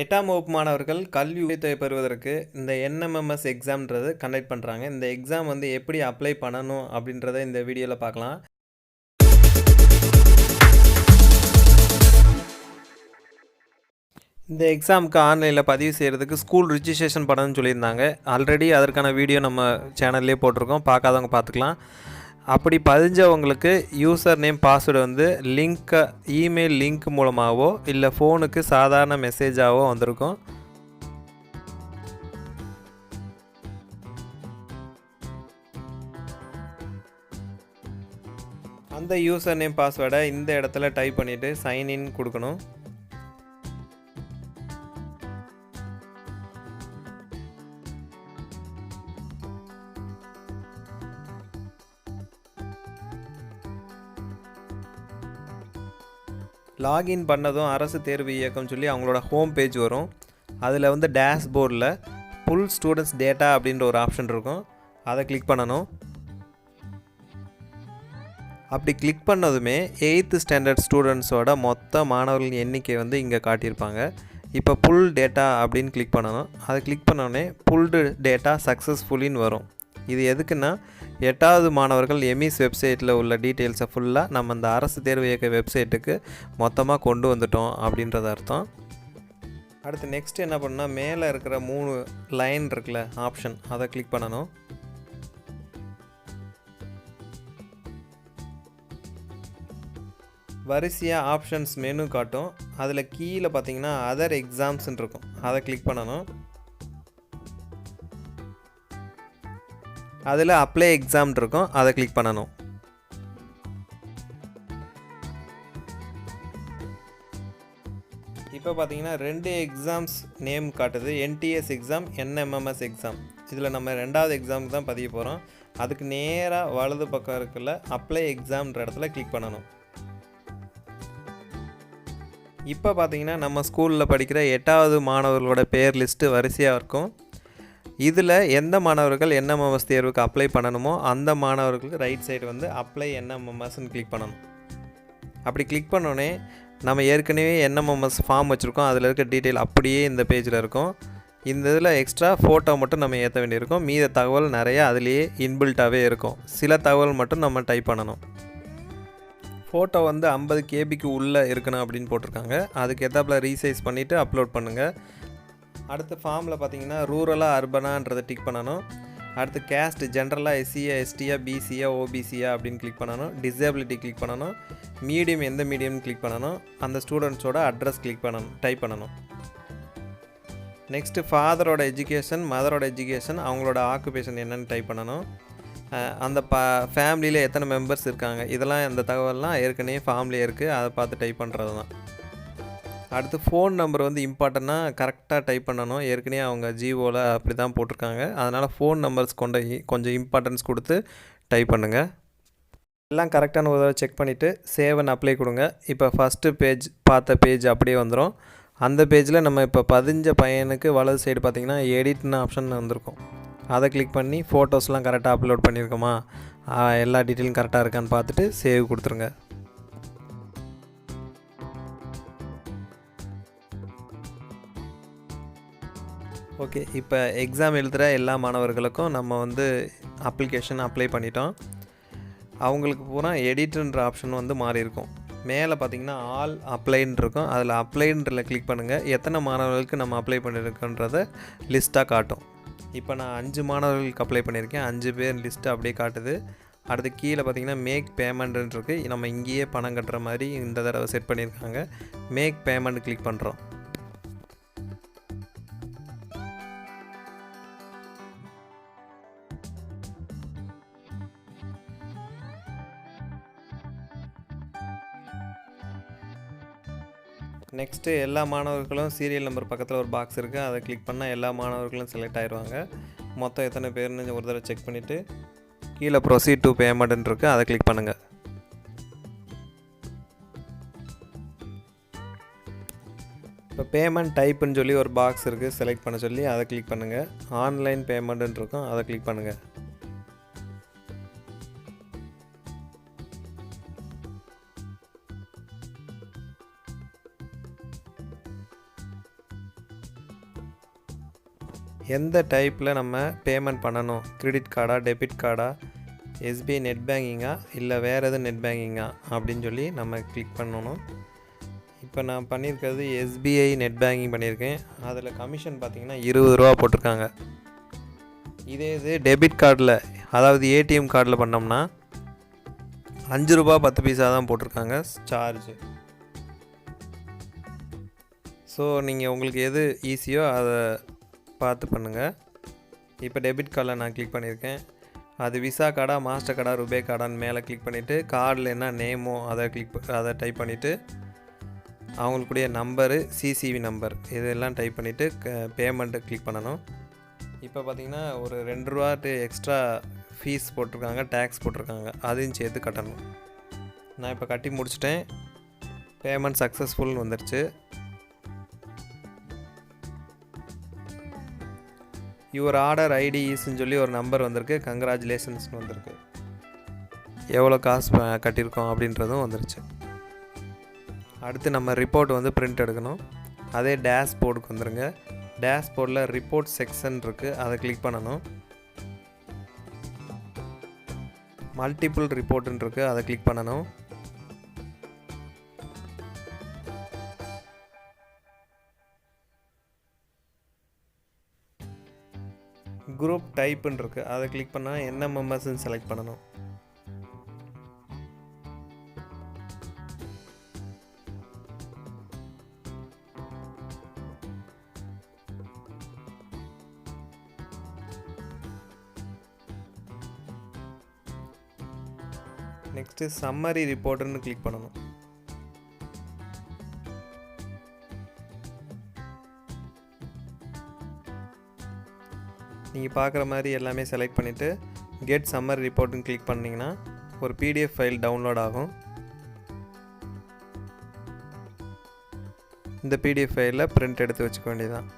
எட்டாம் வகுப்பு மாணவர்கள் கல்வி உதவித்தொகை பெறுவதற்கு இந்த என்எம்எம்எஸ் எக்ஸாம்ன்றது கண்டக்ட் பண்ணுறாங்க இந்த எக்ஸாம் வந்து எப்படி அப்ளை பண்ணணும் அப்படின்றத இந்த வீடியோவில் பார்க்கலாம். இந்த எக்ஸாமுக்கு ஆன்லைனில் பதிவு செய்கிறதுக்கு ஸ்கூல் ரிஜிஸ்ட்ரேஷன் பண்ணணும்னு சொல்லியிருந்தாங்க. ஆல்ரெடி அதற்கான வீடியோ நம்ம சேனல்லே போட்டிருக்கோம். பார்க்காதவங்க பார்த்துக்கலாம். அப்படி பதிஞ்சவங்களுக்கு யூசர் நேம் பாஸ்வேர்டு வந்து லிங்க்கை இமெயில் லிங்க் மூலமாகவோ இல்லை ஃபோனுக்கு சாதாரண மெசேஜாகவோ வந்திருக்கும். அந்த யூசர் நேம் பாஸ்வேர்டை இந்த இடத்துல டைப் பண்ணிவிட்டு சைன்இன் கொடுக்கணும். லாகின் பண்ணதும் அரசு தேர்வு இயக்கம் சொல்லி அவங்களோட ஹோம் பேஜ் வரும். அதில் வந்து டேஷ்போர்டில் ஃபுல் ஸ்டூடெண்ட்ஸ் டேட்டா அப்படின்ற ஒரு ஆப்ஷன் இருக்கும். அதை கிளிக் பண்ணணும். அப்படி கிளிக் பண்ணதுமே எயித்து ஸ்டாண்டர்ட் ஸ்டூடெண்ட்ஸோட மொத்த மாணவர்களின் எண்ணிக்கை வந்து இங்கே காட்டியிருப்பாங்க. இப்போ புல் டேட்டா அப்படின்னு கிளிக் பண்ணணும். அதை கிளிக் பண்ணோடனே புல்டு டேட்டா சக்ஸஸ்ஃபுல்லின்னு வரும். இது எதுக்குன்னா எட்டாவது மாணவர்கள் எமிஸ் வெப்சைட்டில் உள்ள டீட்டெயில்ஸை ஃபுல்லாக நம்ம இந்த அரசு தேர்வு இயக்க வெப்சைட்டுக்கு மொத்தமாக கொண்டு வந்துட்டோம் அப்படின்றது அர்த்தம். அடுத்து நெக்ஸ்ட் என்ன பண்ணால் மேலே இருக்கிற மூணு லைன் இருக்குல்ல ஆப்ஷன் அதை கிளிக் பண்ணணும். வரிசையாக ஆப்ஷன்ஸ் மெனு காட்டும். அதில் கீழே பார்த்தீங்கன்னா அதர் எக்ஸாம்ஸ்ன்னு இருக்கும். அதை கிளிக் பண்ணணும். அதில் அப்ளை எக்ஸாம் இருக்கும். அதை கிளிக் பண்ணணும். இப்போ பார்த்தீங்கன்னா ரெண்டு எக்ஸாம்ஸ் நேம் காட்டுது. என்டிஎஸ் எக்ஸாம் என்எம்எம்எஸ் எக்ஸாம் இதில் நம்ம ரெண்டாவது எக்ஸாமுக்கு தான் பதிய போகிறோம் அதுக்கு நேராக வலது பக்கம் இருக்குல்ல அப்ளை எக்ஸாம்ன்ற இடத்துல கிளிக் பண்ணணும். இப்போ பார்த்தீங்கன்னா நம்ம ஸ்கூலில் படிக்கிற எட்டாவது மாணவர்களோட பேர் லிஸ்ட்டு வரிசையாக இருக்கும். இதில் எந்த மாணவர்கள் என்எம்எம்எஸ் தேர்வுக்கு அப்ளை பண்ணணுமோ அந்த மாணவர்களுக்கு ரைட் சைடு வந்து அப்ளை என்எம்எம்எஸ்ன்னு கிளிக் பண்ணணும். அப்படி கிளிக் பண்ணோடனே நம்ம ஏற்கனவே என்எம்எம்எஸ் ஃபார்ம் வச்சுருக்கோம். அதில் இருக்க டீட்டெயில் அப்படியே இந்த பேஜில் இருக்கும். இந்த இதில் எக்ஸ்ட்ரா ஃபோட்டோ மட்டும் நம்ம ஏற்ற வேண்டியிருக்கும். மீத தகவல் நிறைய அதுலேயே இன்பில்ட்டாகவே இருக்கும். சில தகவல் மட்டும் நம்ம டைப் பண்ணணும். ஃபோட்டோ வந்து ஐம்பது கேபிக்கு உள்ளே இருக்கணும் அப்படின்னு போட்டிருக்காங்க. அதுக்கு எதாப்பில் ரீசைஸ் பண்ணிவிட்டு அப்லோட் பண்ணுங்கள் அடுத்து ஃபார்மில் பார்த்தீங்கன்னா ரூரலாக அர்பனான்றதை டிக் பண்ணணும். அடுத்து கேஸ்ட் ஜென்ரலாக எஸ்சியா எஸ்டியா பிசியா ஓபிசியா அப்படின்னு கிளிக் பண்ணணும். டிசேபிலிட்டி கிளிக் பண்ணணும். மீடியம் எந்த மீடியம்னு கிளிக் பண்ணணும். அந்த ஸ்டூடெண்ட்ஸோட அட்ரஸ் கிளிக் பண்ணணும் டைப் பண்ணணும். நெக்ஸ்ட்டு ஃபாதரோட எஜுகேஷன் மதரோட எஜுகேஷன் அவங்களோட ஆக்குபேஷன் என்னென்னு டைப் பண்ணணும். அந்த ப ஃபேமிலியில் எத்தனை மெம்பர்ஸ் இருக்காங்க? இதெல்லாம் இந்த தகவல்லாம் ஏற்கனவே ஃபார்ம்லேயே இருக்குது அதை பார்த்து டைப் பண்ணுறது தான் அடுத்து ஃபோன் நம்பர் வந்து இம்பார்ட்டண்ட்டாக கரெக்டாக டைப் பண்ணணும். ஏற்கனவே அவங்க ஜியோவில் அப்படி தான் போட்டிருக்காங்க. அதனால் ஃபோன் நம்பர்ஸ் கொண்ட கொஞ்சம் இம்பார்ட்டன்ஸ் கொடுத்து டைப் பண்ணுங்கள் எல்லாம் கரெக்டான உதவி செக் பண்ணிவிட்டு சேவ் அண்ட் அப்ளை கொடுங்க. இப்போ ஃபஸ்ட்டு பேஜ் பார்த்த பேஜ் அப்படியே வந்துடும் அந்த பேஜில் நம்ம இப்போ பதிஞ்ச பையனுக்கு வலது சைடு பார்த்திங்கன்னா எடிட்னு ஆப்ஷன் வந்திருக்கும். அதை கிளிக் பண்ணி ஃபோட்டோஸ்லாம் கரெக்டாக அப்லோட் பண்ணியிருக்கோமா? எல்லா டீட்டெயிலும் கரெக்டாக இருக்கான்னு பார்த்துட்டு சேவ் கொடுத்துருங்க. ஓகே இப்போ எக்ஸாம் எழுதுகிற எல்லா மாணவர்களுக்கும் நம்ம வந்து அப்ளிகேஷன் அப்ளை பண்ணிட்டோம். அவங்களுக்கு பூரா எடிட்டுன்ற ஆப்ஷன் வந்து மாறி இருக்கும். மேலே பார்த்தீங்கன்னா ஆல் அப்ளைன்னு இருக்கும். அதில் அப்ளைன்றதில் கிளிக் பண்ணுங்கள் எத்தனை மாணவர்களுக்கு நம்ம அப்ளை பண்ணியிருக்கோன்றத லிஸ்ட்டாக காட்டும். இப்போ நான் அஞ்சு மாணவர்களுக்கு அப்ளை பண்ணியிருக்கேன் அஞ்சு பேர் லிஸ்ட்டு அப்படியே காட்டுது. அடுத்து கீழே பார்த்தீங்கன்னா மேக் பேமெண்ட்னு இருக்குது நம்ம இங்கேயே பணம் கட்டுற மாதிரி இந்த தடவை செட் பண்ணியிருக்காங்க மேக் பேமெண்ட் கிளிக் பண்ணுறோம் நெக்ஸ்ட்டு எல்லா மாணவர்களும் சீரியல் நம்பர் பக்கத்தில் ஒரு பாக்ஸ் இருக்குது. அதை கிளிக் பண்ணால் எல்லா மாணவர்களும் செலக்ட் ஆயிடுவாங்க. மொத்தம் எத்தனை பேர்னு ஒரு தடவை செக் பண்ணிவிட்டு கீழே ப்ரொசீட் டு பேமெண்ட்னு இருக்குது அதை கிளிக் பண்ணுங்கள் இப்போ பேமெண்ட் டைப்புன்னு சொல்லி ஒரு பாக்ஸ் இருக்குது செலக்ட் பண்ண சொல்லி அதை கிளிக் பண்ணுங்கள் ஆன்லைன் பேமெண்ட்டுன்னு இருக்கும். அதை கிளிக் பண்ணுங்கள் எந்த டைப்பில் நம்ம பேமெண்ட் பண்ணணும்? கிரெடிட் கார்டா டெபிட் கார்டா எஸ்பிஐ நெட் பேங்கிங்கா இல்லை வேறு எதுவும் நெட் பேங்கிங்கா அப்படின்னு சொல்லி நம்ம கிளிக் பண்ணணும். இப்போ நான் பண்ணியிருக்கிறது எஸ்பிஐ நெட் பேங்கிங் பண்ணியிருக்கேன். அதில் கமிஷன் பார்த்தீங்கன்னா இருபது ரூபா போட்டிருக்காங்க. இதே இது டெபிட் கார்டில் அதாவது ஏடிஎம் கார்டில் பண்ணோம்னா அஞ்சு ரூபா பத்து பைசா தான் போட்டிருக்காங்க சார்ஜ் ஸோ நீங்கள் உங்களுக்கு எது ஈஸியோ அதை பார்த்து பண்ணுங்கள் இப்போ டெபிட் கார்டில் நான் கிளிக் பண்ணியிருக்கேன். அது விசா கார்டா மாஸ்டர் கார்டா ருபே கார்டான்னு மேலே கிளிக் பண்ணிவிட்டு கார்டில் என்ன நேமோ அதை கிளிக் அதை டைப் பண்ணிவிட்டு அவங்களுக்குடைய நம்பரு சிசிவி நம்பர் இதெல்லாம் டைப் பண்ணிவிட்டு பேமெண்ட்டு கிளிக் பண்ணணும். இப்போ பார்த்தீங்கன்னா ஒரு ரெண்டு ரூபாட்டு எக்ஸ்ட்ரா ஃபீஸ் போட்டிருக்காங்க டேக்ஸ் போட்டிருக்காங்க அதையும் சேர்த்து கட்டணும். நான் இப்போ கட்டி முடிச்சிட்டேன். பேமெண்ட் சக்ஸஸ்ஃபுல்னு வந்துடுச்சு யுவர் ஆர்டர் ஐடிஸ்ன்னு சொல்லி ஒரு நம்பர் வந்திருக்கு. கங்க்ராச்சுலேஷன்ஸ்னு வந்திருக்கு. எவ்வளோ காசு கட்டியிருக்கோம் அப்படின்றதும் வந்துருச்சு. அடுத்து நம்ம ரிப்போர்ட் வந்து பிரிண்ட் எடுக்கணும். அதே டேஷ்போர்டுக்கு வந்துருங்க. டேஷ்போர்டில் ரிப்போர்ட் செக்ஷன் இருக்குது அதை கிளிக் பண்ணணும். மல்டிபிள் ரிப்போர்ட்டுன்னு இருக்குது அதை கிளிக் பண்ணணும். குரூப் டைப்புன்னு இருக்குது அதை கிளிக் பண்ணால் என்ன மெம்பர்ஸ்ன்னு செலக்ட் பண்ணணும். நெக்ஸ்ட்டு சம்மரி ரிப்போர்ட்டுன்னு கிளிக் பண்ணணும். நீங்கள் பார்க்குற மாதிரி எல்லாமே செலக்ட் பண்ணிவிட்டு கெட் சம்மர் ரிப்போர்ட்டுன்னு கிளிக் பண்ணிங்கன்னா ஒரு பிடிஎஃப் ஃபைல் டவுன்லோட் ஆகும். இந்த பிடிஎஃப் ஃபைலில் பிரிண்ட் எடுத்து வச்சுக்க வேண்டியதான்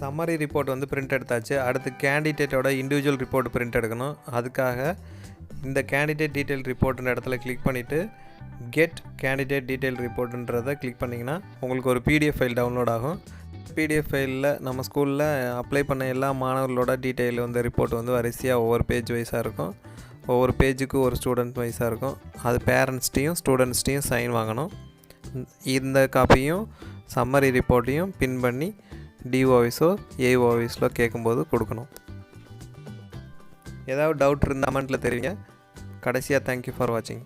சம்மரி ரிப்போர்ட் வந்து பிரிண்ட் எடுத்தாச்சு. அடுத்து கேண்டிடேட்டோட இண்டிவிஜுவல் ரிப்போர்ட் பிரிண்ட் எடுக்கணும். அதுக்காக இந்த கேண்டிடேட் டீட்டெயில் ரிப்போர்ட்டுன்ற இடத்துல கிளிக் பண்ணிவிட்டு கெட் கேண்டிடேட் டீட்டெயில் ரிப்போர்ட்டுன்றதை கிளிக் பண்ணிங்கன்னா உங்களுக்கு ஒரு பிடிஎஃப் ஃபைல் டவுன்லோட் ஆகும். பிடிஎஃப் ஃபைலில் நம்ம ஸ்கூலில் அப்ளை பண்ண எல்லா மாணவர்களோட டீட்டெயில் வந்து ரிப்போர்ட் வந்து வரிசையாக ஒவ்வொரு பேஜ் வைஸாக இருக்கும். ஒவ்வொரு பேஜுக்கு ஒரு ஸ்டூடெண்ட் வைஸாக இருக்கும். அது பேரண்ட்ஸ்டையும் ஸ்டூடெண்ட்ஸ்டையும் சைன் வாங்கணும். இந்த காப்பியும் சம்மரி ரிப்போர்ட்டையும் பின் பண்ணி டிஓ ஆஃபீஸோ ஏஓ கேட்கும்போது கொடுக்கணும். ஏதாவது டவுட் இருந்தால் கமெண்ட்டில் தெரியுங்க. கடைசியாக தேங்க்யூ ஃபார் வாட்சிங்